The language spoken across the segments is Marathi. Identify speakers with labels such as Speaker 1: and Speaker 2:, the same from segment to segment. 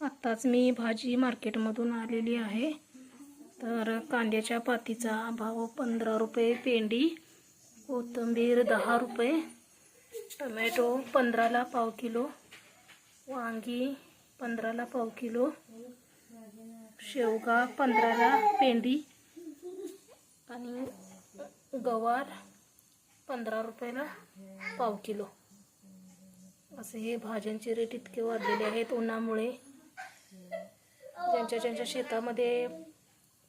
Speaker 1: आत्ताच मी भाजी मार्केटमधून आलेली आहे. तर कांद्याच्या पातीचा भाव पंधरा रुपये पेंडी कोथिंबीर दहा रुपये टमॅटो पंधराला पाव किलो वांगी पंधराला पाव किलो शेवगा पंधराला पेंडी आणि गवार पंधरा रुपयाला पाव किलो. असे हे भाज्यांचे रेट इतके वाढलेले आहेत उन्हामुळे ज्यांच्या ज्यांच्या शेतामध्ये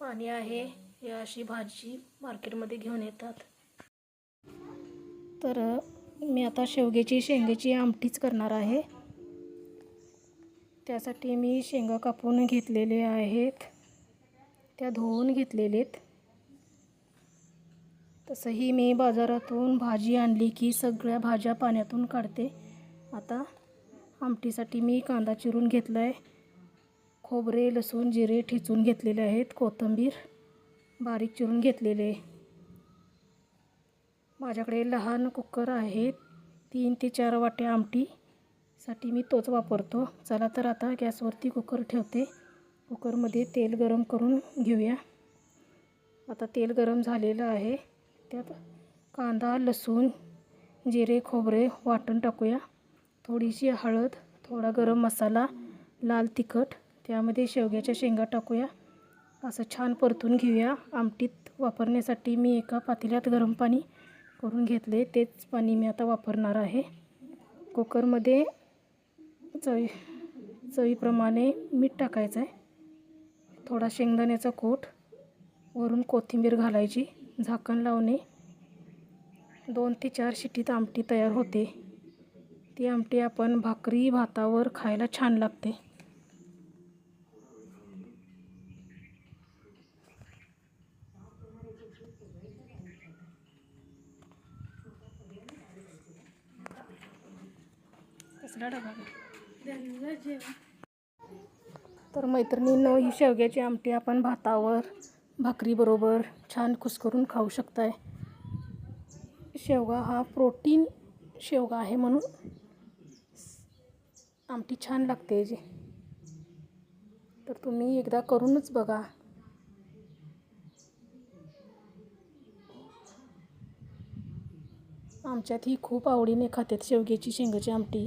Speaker 1: पाणी आहे हे अशी भाजी मार्केटमध्ये घेऊन येतात. तर मी आता शेवग्याची शेंगाची आमटीच करणार आहे. त्यासाठी मी शेंगा कापून घेतलेले आहेत. त्या धुवून घेतलेले आहेत तसंही मी बाजारातून भाजी आणली की सगळ्या भाज्या पाण्यातून काढते. आता आमटीसाठी मी कांदा चिरून घेतला आहे खोबरे लसूण जिरे ठेचून घेतलेले आहेत. कोथिंबीर बारीक चिरून घेतलेले माझ्याकडे लहान कुकर आहे तीन ते चार वाटे आमटीसाठी मी तोच वापरतो. चला तर आता गॅसवरती कुकर ठेवते. कुकरमध्ये तेल गरम करून घेऊया. आता तेल गरम झालेलं आहे. त्यात कांदा लसूण जिरे खोबरे वाटण टाकूया. थोडीशी हळद थोडा गरम मसाला लाल तिखट त्यामध्ये शेवग्याच्या शेंगा टाकूया. असं छान परतून घेऊया. आमटीत वापरण्यासाठी मी एका पातेल्यात गरम पाणी करून घेतले तेच पाणी मी आता वापरणार आहे. कुकरमध्ये चवी चवीप्रमाणे मीठ टाकायचं आहे थोडा शेंगदाण्याचा कोट वरून कोथिंबीर घालायची झाकण लावणे. दोन ते चार शिटीत आमटी तयार होते. ती आमटी आपण भाकरी भातावर खायला छान लागते. कसला डबा तर मैत्रिणींनो ही शेवग्याची आमटी आपण भातावर भाकरीबरोबर छान कुस्करून खाऊ शकताय. शेवगा हा प्रोटीन शेवगा आहे म्हणून आमटी छान लागते जी. तर तुम्ही एकदा करूनच बघा. आमच्यात ही खूप आवडीने खातात शेवग्याची शेंगाची आमटी.